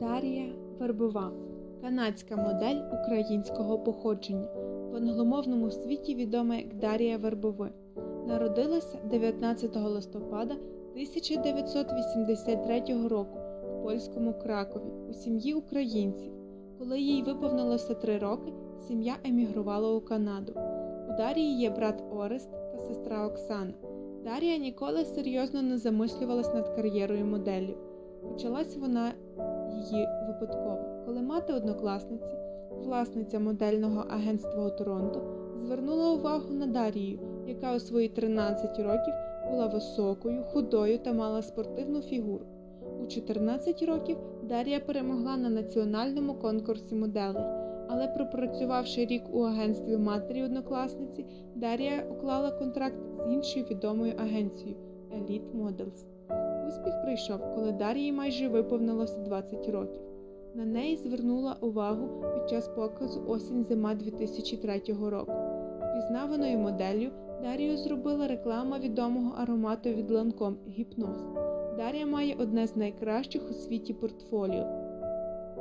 Дар'я Вербова канадська модель українського походження, в англомовному світі відома як Дар'я Вербови. Народилася 19 листопада 1983 року в польському Кракові у сім'ї українців. Коли їй виповнилося три роки, сім'я емігрувала у Канаду. У Дар'ї є брат Орест та сестра Оксана. Дар'я ніколи серйозно не замислювалась над кар'єрою моделі. Почалась вона її випадково, коли мати однокласниці, власниця модельного агентства у Торонто, звернула увагу на Дарію, яка у свої 13 років була високою, худою та мала спортивну фігуру. У 14 років Дар'я перемогла на національному конкурсі моделей, але пропрацювавши рік у агентстві матері однокласниці, Дар'я уклала контракт з іншою відомою агенцією Elite Models. Успіх прийшов, коли Дар'ї майже виповнилося 20 років. На неї звернула увагу під час показу осінь зима 2003 року. Впізнаваною моделлю Дар'ю зробила реклама відомого аромату від Ланком Гіпноз. Дар'я має одне з найкращих у світі портфоліо.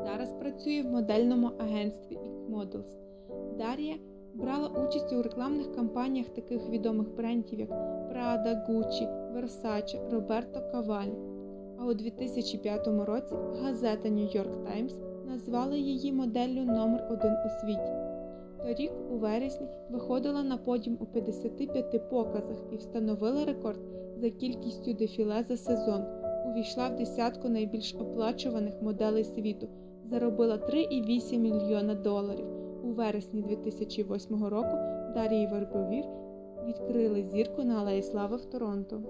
Зараз працює в модельному агентстві Models. Дар'я брала участь у рекламних кампаніях таких відомих брендів, як Prada, Gucci, Versace, Роберто Кавалі. А у 2005 році газета New York Times назвала її моделлю номер 1 у світі. Торік, у вересні, виходила на подіум у 55 показах і встановила рекорд за кількістю дефіле за сезон. Увійшла в десятку найбільш оплачуваних моделей світу, заробила 3,8 мільйона доларів. У вересні 2008 року Дарії Вербовір відкрили зірку на Алеї Слави в Торонто.